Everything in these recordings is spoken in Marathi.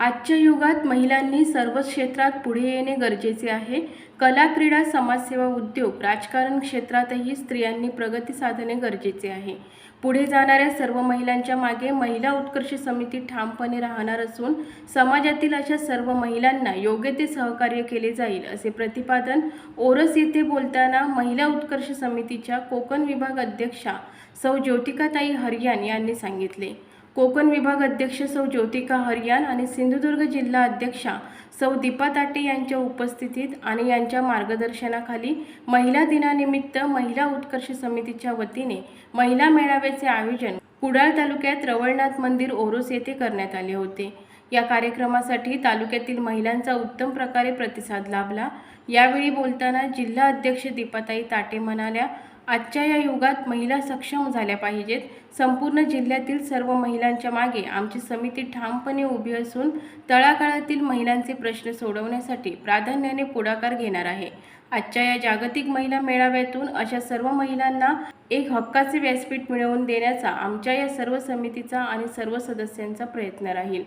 आजच्या युगात महिलांनी सर्वच क्षेत्रात पुढे येणे गरजेचे आहे. कला क्रीडा समाजसेवा उद्योग राजकारण क्षेत्रातही स्त्रियांनी प्रगती साधणे गरजेचे आहे. पुढे जाणाऱ्या सर्व महिलांच्या मागे महिला उत्कर्ष समिती ठामपणे राहणार असून समाजातील अशा सर्व महिलांना योग्य ते सहकार्य केले जाईल असे प्रतिपादन ओरस येथे बोलताना महिला उत्कर्ष समितीच्या कोकण विभाग अध्यक्षा सौ ज्योतिकाताई हरियान यांनी सांगितले. कोकण विभाग अध्यक्ष सौ ज्योतिका हरियान आणि सिंधुदुर्ग जिल्हा अध्यक्षा सौ दीपा ताटे यांच्या उपस्थितीत आणि यांच्या मार्गदर्शनाखाली महिला दिनानिमित्त महिला उत्कर्ष समितीच्या वतीने महिला मेळाव्याचे आयोजन कुडाळ तालुक्यात रवळनाथ मंदिर ओरोस येथे करण्यात आले होते. या कार्यक्रमासाठी तालुक्यातील महिलांचा उत्तम प्रकारे प्रतिसाद लाभला. यावेळी बोलताना जिल्हा अध्यक्ष दीपाताई ताटे म्हणाल्या आजच्या या युगात महिला सक्षम झाल्या पाहिजेत. संपूर्ण जिल्ह्यातील सर्व महिलांच्या मागे आमची समिती ठामपणे उभी असून तळागाळातील महिलांचे प्रश्न सोडवण्यासाठी प्राधान्याने पुढाकार घेणार आहे. आजच्या या जागतिक महिला मेळाव्यातून अशा सर्व महिलांना एक हक्काचे व्यासपीठ मिळवून देण्याचा आमच्या या सर्व समितीचा आणि सर्व सदस्यांचा प्रयत्न राहील.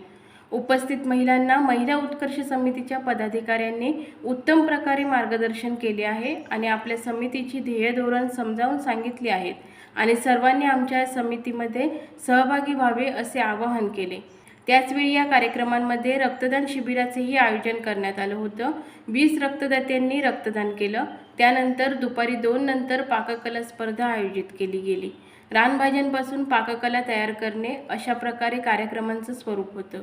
उपस्थित महिलांना महिला उत्कर्ष समितीच्या पदाधिकाऱ्यांनी उत्तम प्रकारे मार्गदर्शन केले आहे आणि आपल्या समितीची ध्येय धोरण समजावून सांगितली आहेत आणि सर्वांनी आमच्या समितीमध्ये सहभागी व्हावे असे आवाहन केले. त्याचवेळी या कार्यक्रमांमध्ये रक्तदान शिबिराचेही आयोजन करण्यात आलं होतं. वीस रक्तदात्यांनी रक्तदान केलं. त्यानंतर दुपारी दोन नंतर पाककला स्पर्धा आयोजित केली गेली. रानभाज्यांपासून पाककला तयार करणे अशा प्रकारे कार्यक्रमांचं स्वरूप होतं.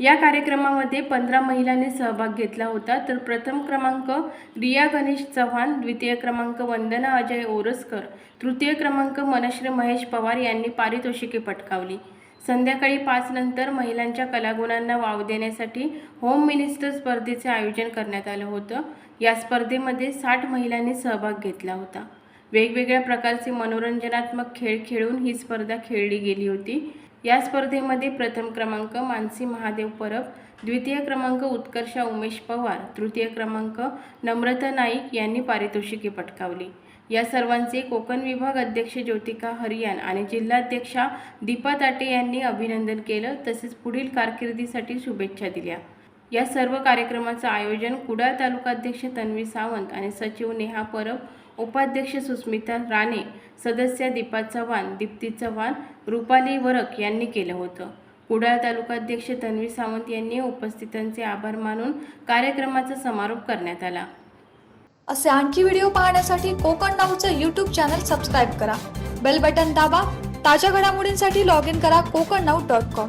या कार्यक्रमामध्ये पंधरा महिलांनी सहभाग घेतला होता. तर प्रथम क्रमांक रिया गणेश चव्हाण द्वितीय क्रमांक वंदना अजय ओरसकर तृतीय क्रमांक मनश्री महेश पवार यांनी पारितोषिके पटकावली. संध्याकाळी पाचनंतर महिलांच्या कलागुणांना वाव देण्यासाठी होम मिनिस्टर स्पर्धेचे आयोजन करण्यात आलं होतं. या स्पर्धेमध्ये साठ महिलांनी सहभाग घेतला होता. वेगवेगळ्या प्रकारचे मनोरंजनात्मक खेळ खेळून ही स्पर्धा खेळली गेली होती. या स्पर्धेमध्ये प्रथम क्रमांक मानसी महादेव परब द्वितीय क्रमांक उत्कर्षा उमेश पवार तृतीय क्रमांक नम्रता नाईक यांनी पारितोषिके पटकावली. या सर्वांचे कोकण विभाग अध्यक्ष ज्योतिका हरियान आणि जिल्हाध्यक्षा दीपा ताटे यांनी अभिनंदन केलं तसेच पुढील कारकिर्दीसाठी शुभेच्छा दिल्या. या सर्व कार्यक्रमाचं आयोजन कुडाळ तालुकाध्यक्ष तन्वी सावंत आणि सचिव नेहा परब उपाध्यक्ष सुस्मिता राणे सदस्या दीपा चव्हाण दीप्ती चव्हाण रुपाली वरक यांनी केलं होतं. कुडाळ तालुकाध्यक्ष तन्वी सावंत यांनी उपस्थितांचे आभार मानून कार्यक्रमाचा समारोप करण्यात आला. असे आणखी व्हिडिओ पाहण्यासाठी कोकण नाऊचं यूट्यूब चॅनल सबस्क्राईब करा. बेल बटन दाबा. ताज्या घडामोडींसाठी लॉग इन करा कोकण नाऊ डॉट कॉम